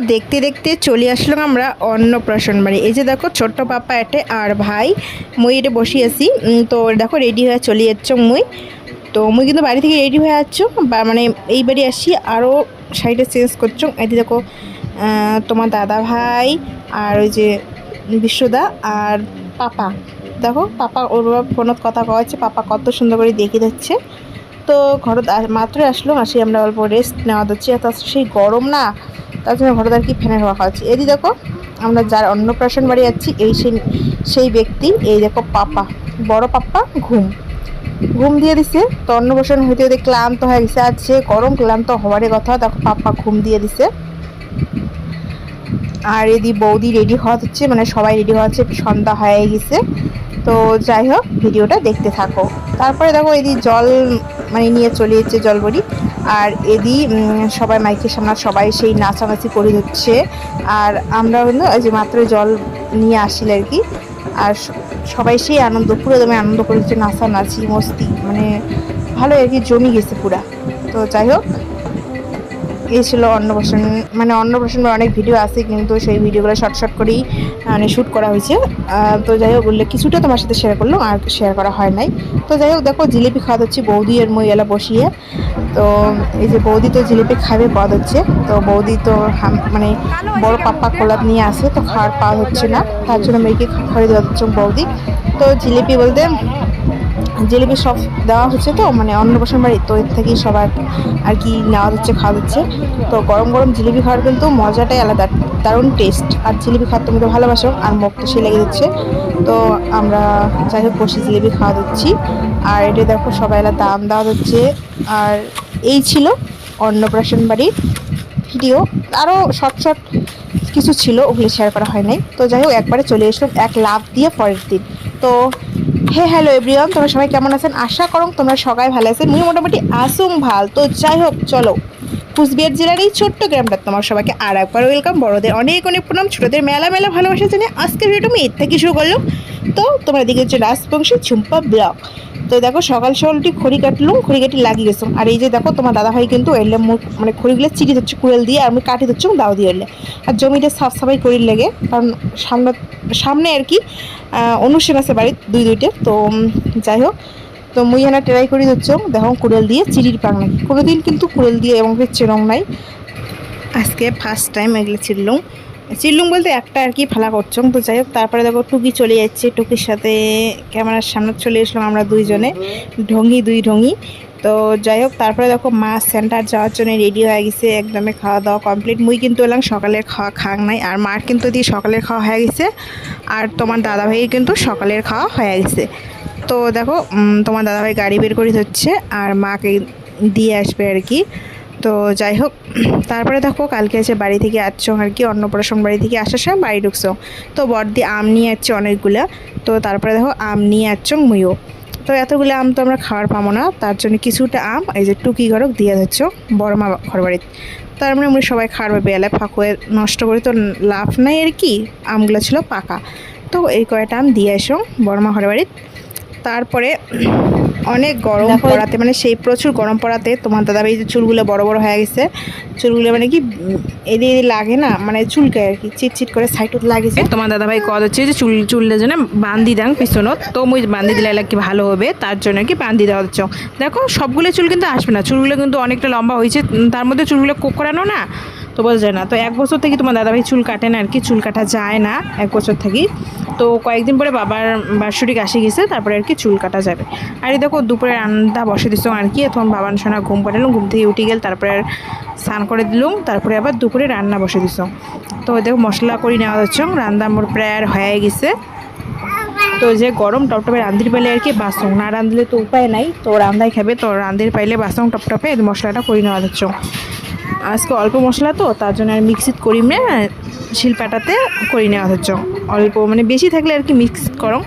দেখতে দেখতে চলে আসলাম আমরা অন্নপ্রাশন বাড়ি। এই যে দেখো ছোট্ট পাপা এটে আর ভাই, মুই এটা বসে আছি। তো দেখো রেডি হয়ে চলে যাচ্ছ মুই। তো মুই কিন্তু বাড়ি থেকে রেডি হয়ে যাচ্ছ মানে এই বাড়ি আসি আরও সাইডে চেঞ্জ করছ। এটি দেখো তোমার দাদা ভাই আর ওই যে বিশ্বদা আর পাপা। দেখো পাপা ওর বাবা ফোনত কথা কওয়াচ্ছে, পাপা কত সুন্দর করে দেখে দিচ্ছে। তো ঘর আ- মাত্র আসলো, আসি আমরা অল্প রেস্ট নেওয়া দিচ্ছি তার সেই গরম না তার জন্য আর কি ফ্যানের হাওয়া খাওয়াচ্ছি এদি দেখো, আমরা যার অন্নপ্রাশন বাড়ি যাচ্ছি, এই সেই সেই ব্যক্তি, এই দেখো পাপা, বড় পাপা ঘুম। ঘুম দিয়ে দিছে, তো অন্নপ্রাশন হইতে হইতে ক্লান্ত হয়ে গেছে, আর সে গরম ক্লান্ত হওয়ারই কথা, দেখো পাপা ঘুম দিয়ে দিছে। আর এদি বৌদি রেডি হওয়া হচ্ছে মানে সবাই রেডি হওয়া হচ্ছে, সন্ধ্যা হয়ে গেছে। তো যাই হোক, ভিডিওটা দেখতে থাকো। তারপরে দেখো এদি জল মানে নিয়ে চলে যাচ্ছে জলবড়ি। আর এদি সবাই মাইকের সামনে সবাই সেই নাচানাচি করে হচ্ছে। আর আমরা হলো যে মাত্র জল নিয়ে আসিল আর কি। আর সবাই সেই আনন্দ, পুরো দমে আনন্দ করে হচ্ছে নাচানাচি, মস্তি মানে ভালো আর কি, জমি গেছে পুরা। তো যাই হোক এই ছিল অন্নপ্রাশন মানে অন্নপ্রাশনের অনেক ভিডিও আছে, কিন্তু সেই ভিডিওগুলো শর্ট শর্ট করেই মানে শ্যুট করা হয়েছে। তো যাই হোক, বললে কিছুটা তোমার সাথে শেয়ার করলাম, আর শেয়ার করা হয় নাই। তো যাই হোক, দেখো, জিলিপি খাওয়া হচ্ছে বৌদি আর মই এলা বসিয়ে। তো এই যে বৌদি তো জিলিপি খাবে পদ হচ্ছে। তো বৌদি তো মানে বড় পাপ্পা কোলাপ নিয়ে আসে, তো খাওয়ার পাওয়া হচ্ছে না। তার জন্য মেয়েকে খড়ে দেওয়া হচ্ছে বৌদি। তো জিলিপি বলতে জিলিপি সব দেওয়া হচ্ছে তো মানে অন্নপ্রাশন বাড়ি, তো এর থেকেই সবার আর কি নেওয়া হচ্ছে, খাওয়া হচ্ছে। তো গরম গরম জিলিপি খাওয়ার কিন্তু মজাটাই আলাদা, দারুণ টেস্ট আর জিলিপি খাওয়ার তুমি তো ভালোবাসো, আর মুখ তো সে লেগে যাচ্ছে। তো আমরা যাই হোক, বসে জিলিপি খাওয়া দিচ্ছি। আর এটা দেখো সবাই এলা দাম দেওয়া হচ্ছে। আর এই ছিল অন্নপ্রাশন বাড়ির ভিডিও। আরও শর্ট শর্ট কিছু ছিল, ওগুলি শেয়ার করা হয় নাই। তো যাই হোক, একবারে চলে এসলাম এক লাভ দিয়ে পরের দিন। তো হে হ্যালো এভরিওয়ান তোমরা সবাই কেমন আছেন? আশা করো তোমরা সবাই ভালো আছেন। মুই মোটামুটি আসুম ভালো। তো যাই হোক, চলো। কুচবিহার জেলার এই ছোট্ট গ্রামটা তোমার সবাইকে আর একবার ওয়েলকাম বড়দের অনেক অনেক প্রণাম। ছোটদের মেলা মেলা ভালোবাসা জানে আজকের ভিডিওটা আমি এর থেকে শুরু করলাম। তো তোমরা দিকে হচ্ছে রাজবংশী ঝুম্পা ব্লক। তো দেখো, সকাল সকালটি খড়ি কাটলুম, খড়ি কাটি লাগিয়ে গেছিলাম আর এই যে দেখো, তোমার দাদা ভাই কিন্তু এলে মানে খড়িগুলো চিটি দিচ্ছে কুড়েল দিয়ে, আর আমি কাটি দিচ্ছি দাও দিয়ে এলে। আর জমিটা সাফ সাফাই করি লেগে। কারণ সামনে সামনে আর কি অনুষ্ঠান আছে বাড়ির, দুই দুইটে। তো যাই হোক, তো মুই এনা ট্রাই করি হচ্ছে, দেখো কুড়েল দিয়ে চিড়ির পাক নাকি কোনোদিন কিন্তু কুড়েল দিয়ে এবং চেরং নাই। আজকে ফার্স্ট টাইম এগুলো চিরলুম চিরলুম বলতে একটা আর কি ফালা করছম তো যাই হোক, তারপরে দেখো টুকি চলে যাচ্ছে। টুকির সাথে ক্যামেরার সামনে চলে এসলাম আমরা দুইজনে। ঢঙ্গি, দুই ঢঙ্গি। তো যাই হোক, তারপরে দেখো মা সেন্টার যাওয়ার জন্য রেডি হয়ে গেছে। একদমই খাওয়া দাওয়া কমপ্লিট। মুই কিন্তু এলাম সকালের খাওয়া খাং নাই। আর মার কিন্তু দিয়ে সকালের খাওয়া হয়ে গেছে। আর তোমার দাদা ভাইয়ের কিন্তু সকালের খাওয়া হয়ে গেছে। তো দেখো তোমার দাদাভাই গাড়ি বের করে হচ্ছে আর মাকে দিয়ে আসবে আর কি। তো যাই হোক, তারপরে দেখো কালকে আছে বাড়ি থেকে আসছো আর কি, অন্নপ্রাশন বাড়ি থেকে আসার সময় বাড়ি ঢুকছো। তো বড়দি আম নিয়ে আসছে অনেকগুলা। তো তারপরে দেখো আম নিয়ে আসছো মুইও। তো এতগুলো আম তো আমরা খাওয়ার পাবো না, তার জন্য কিছুটা আম, এই যে টুকি ঘরক দিয়ে দিচ্ছ বড় মা ঘর বাড়িতে তার মানে আমরা সবাই খাওয়ার বেলায় ফাঁকুয়ে নষ্ট করে তো লাভ নাই আর কি, আমগুলো ছিল পাকা। তো এই কয়টা আম দিয়ে এসো বড় মা ঘর বাড়িতে তারপরে অনেক গরম পড়াতে মানে সেই প্রচুর গরম পড়াতে তোমার দাদা ভাই যে চুলগুলো বড় বড় হয়ে গেছে চুলগুলো মানে কি এদিকে এদিকে লাগে না মানে চুলকে আর কি চিট চিট করে সাইডত লাগিছে তোমার দাদা ভাই কদ হচ্ছে যে চুল চুলের জন্য বান্ধি দাং পিছনত তো মুই বান্ধি দিলে কি ভালো হবে তার জন্য কি বান্ধি দেওয়া হচ্ছে। দেখো সবগুলো চুল কিন্তু আসবে না চুলগুলো কিন্তু অনেকটা লম্বা হয়েছে তার মধ্যে চুলগুলো কোক করানো না তো বোঝা যায় না। তো এক বছর থেকে তোমার দাদাভাই চুল কাটে না আর কি, চুল কাটা যায় না এক বছর থেকেই। তো কয়েকদিন পরে বাবার বার্ষিক আসে গেছে, তারপরে আর কি চুল কাটা যাবে। আর এই দেখো, দুপুরে রান্না বসে দিচ্ছ আর কি, তখন বাবার সোনা ঘুম পাঠালাম ঘুম থেকে উঠে গেল, তারপরে আর স্নান করে দিলাম, তারপরে আবার দুপুরে রান্না বসে দিছ। তো দেখো, মশলা করে নেওয়া হচ্ছে, রান্না মোর প্রায় হয়ে গেছে। তো যে গরম টপটপে রান্ধির পাইলে আর কি বাসন, না রাঁধলে তো উপায় নাই। তো রান্ধাই খাবে, তো রান্ধির পাইলে বাসন টপটপে মশলাটা করে নেওয়া হচ্ছে। আজকে অল্প মশলা তো, তার জন্য আর মিক্সিত করি না, শিলপাটাতে করি নেওয়া হচ্ছে। অল্প মানে বেশি থাকলে আর কি মিক্স করো।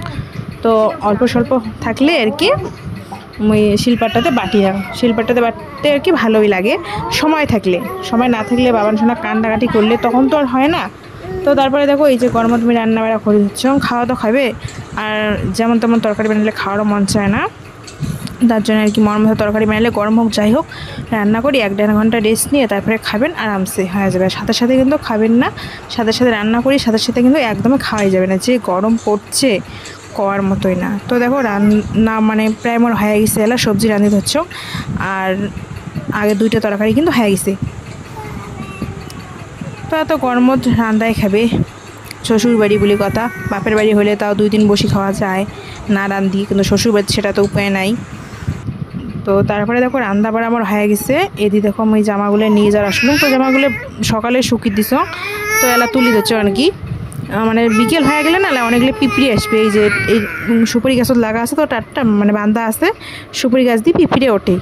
তো অল্প স্বল্প থাকলে আর কি ওই শিলপাটাতে বাটি শিলপাটাতে বাটতে আর কি ভালোই লাগে। সময় থাকলে, সময় না থাকলে বাবান সোনা কান্ডাকাটি করলে তখন তো আর হয় না। তো তারপরে দেখো এই যে গরমে তুমি রান্না বাড়া করে দিচ্ছ, খাওয়া তো খাবে। আর যেমন তেমন তরকারি বানালে খাওয়ারও মন চায় না। তার জন্য আর কি মতো তরকারি বানালে গরম হোক, যাই হোক, রান্না করি, এক দেড় ঘণ্টা রেস্ট নিয়ে তারপরে খাবেন, আরামসে হয়ে যাবে। সাথে সাথে কিন্তু খাবেন না, সাথে সাথে রান্না করি, সাথে সাথে কিন্তু একদমই খাওয়াই যাবে না, যে গরম পড়ছে করার মতোই না। তো দেখো, রান্না মানে প্রায় আমার হয়ে গেছে, এলা সবজি রাঁধি ধরছ, আর আগে দুইটা তরকারি কিন্তু হয়ে গেছে। তো এত গরমত রান্দায় খাবে শ্বশুর বাড়ি বলি কথা, বাপের বাড়ি হলে তাও দুই দিন বসে খাওয়া যায়, না রান্ধি কিন্তু শ্বশুর বাড়ি সেটা তো উপায় নাই। তো তারপরে দেখো রান্না বাড়া আমার হয়ে গেছে। এদি দেখো আমি জামাগুলো নিয়ে যাওয়ার আসলাম। তো জামাগুলো সকালে শুকিয়ে দিছ। তো এলা তুলি দিচ্ছ আর কি। মানে বিকেল হয়ে গেলে না অনেকগুলো পিঁপড়ি আসবে। এই যে এই সুপারি গাছত লাগা আছে তো টাটটা মানে বান্ধা আছে। সুপারি গাছ দিয়ে পিঁপড়ে ওঠে।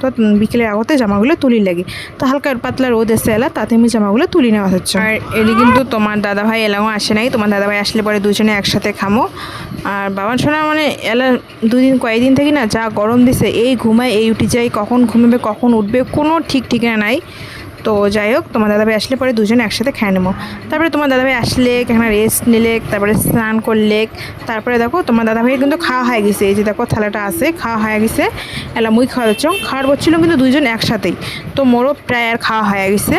তো বিকেলের আগতে জামাগুলো তুলি লাগে। তো হালকা পাতলা রোদ এসে এলা, তাতে আমি জামাগুলো তুলি নেওয়া হচ্ছে। আর এলি কিন্তু তোমার দাদা ভাই এলাও আসে নাই। তোমার দাদা ভাই আসলে পরে দুজনে একসাথে খামো। আর বাবার সোনা মানে এলা দুদিন কয়েকদিন থেকে না যা গরম দিছে, এই ঘুমায়, এই উঠে যায়, কখন ঘুমাবে, কখন উঠবে, কোনো ঠিক ঠিকানা নাই। তো যাই হোক, তোমার দাদাভাই আসলে পরে দুজনে একসাথে খেয়ে নেব। তারপরে তোমার দাদাভাই আসলে এখানে রেস্ট নিলে, তারপরে স্নান করলে, তারপরে দেখো তোমার দাদাভাইয়ের কিন্তু খাওয়া হয়ে গেছে। এই যে দেখো থালাটা আছে, খাওয়া হয়ে গেছে। এলা মুই খাওয়া দিচ্ছ খাওয়ার বলছিল কিন্তু দুজন একসাথেই। তো মোরও প্রায় আর খাওয়া হয়ে গেছে।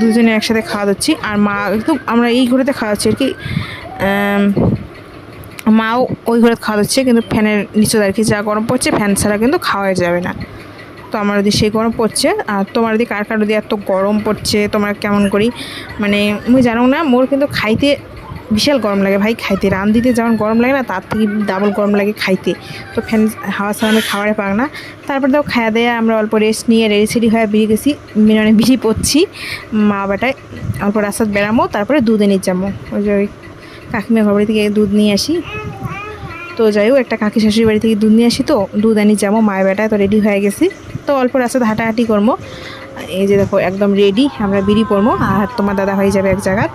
দুজনে একসাথে খাওয়া দিচ্ছি আর মা একটু আমরা এই ঘরেতে খাওয়াচ্ছি আর কি মাও ওই ঘরে খাওয়া দিচ্ছে, কিন্তু ফ্যানের নিচে কি যা গরম পড়ছে, ফ্যান ছাড়া কিন্তু খাওয়া যাবে না। তো আমার ওদিকে সেই গরম পড়ছে, আর তোমার ওদিকে কার কার এত গরম পড়ছে, তোমরা কেমন করি? মানে মুই জানো না, মোর কিন্তু খাইতে বিশাল গরম লাগে ভাই, খাইতে। রান দিতে যেমন গরম লাগে না, তার থেকে ডাবল গরম লাগে খাইতে। তো ফ্যান হাওয়া ছাড়া আমি পাক না। তারপর তো খাওয়া দেয়া, আমরা অল্প রেস্ট নিয়ে রেডি সেডি হয়ে বেরিয়ে গেছি মানে বেরিয়ে পড়ছি মা বেটায়। অল্প রাস্তায় বেড়ামো, তারপরে এনে যাব ওই যে কাকিমা ঘর বাড়ি থেকে দুধ নিয়ে আসি। তো যাই হোক, একটা কাকি শাশুড়ি বাড়ি থেকে দুধ নিয়ে আসি তো। দুধ আনি যাব, মায়ের বেটায় তো রেডি হয়ে গেছি। তো অল্প রাস্তাতে হাঁটাহাঁটি করব। এই যে দেখো, একদম রেডি আমরা বিড়ি পড়ব আর তোমার দাদা হয়ে যাবে এক জায়গাত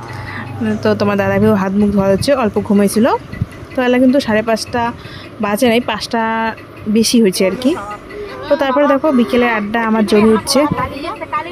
তো তোমার দাদা ভাইও হাত মুখ ধোয়া হচ্ছে, অল্প ঘুমাইছিল। তো এলা কিন্তু সাড়ে পাঁচটা বাজে নাই, পাঁচটা বেশি হয়েছে আর কি। তো তারপরে দেখো, বিকেলে আড্ডা, আমার জমি উঠছে। কালি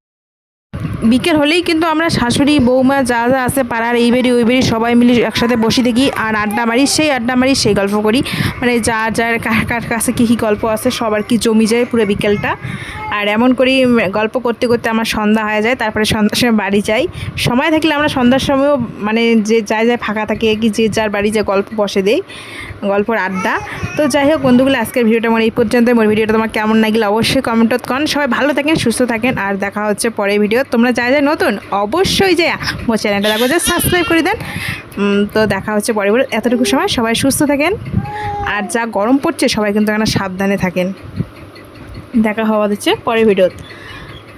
বিকেল হলেই কিন্তু আমরা শাশুড়ি, বৌমা যা যা আছে পাড়ার এই বাড়ি, ওই বাড়ি সবাই মিলে একসাথে বসে দেখি আর আড্ডা মারি। সেই আড্ডা মারি, সেই গল্প করি। মানে যা যার কার কার কাছে কী কী গল্প আছে, সবার কি জমি যায় পুরো বিকেলটা। আর এমন করি গল্প করতে করতে আমার সন্ধ্যা হয়ে যায়, তারপরে সন্ধ্যার সময় বাড়ি যাই। সময় থাকলে আমরা সন্ধ্যার সময়ও মানে যে যায় যায় ফাঁকা থাকে, কি যে যার বাড়ি যে গল্প বসে দেই। গল্পর আড্ডা। তো যাই হোক বন্ধুগুলো, আজকের ভিডিওটা আমার এই পর্যন্ত মোর ভিডিওটা তোমার কেমন লাগলে অবশ্যই কমেন্টত কন সবাই ভালো থাকেন, সুস্থ থাকেন। আর দেখা হচ্ছে পরের ভিডিও তোমরা যা যা নতুন, অবশ্যই যে মোর চ্যানেলটা দেখো, যে সাবস্ক্রাইব করে দেন। তো দেখা হচ্ছে পরের ভিডিও এতটুকু সময় সবাই সুস্থ থাকেন। আর যা গরম পড়ছে, সবাই কিন্তু এখানে সাবধানে থাকেন। দেখা হওয়া হচ্ছে পরের ভিডিওত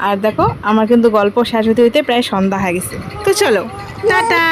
আর দেখো, আমার কিন্তু গল্প শেষ হতে হইতে প্রায় সন্ধ্যা হয়ে গেছে। তো চলো, টাটা!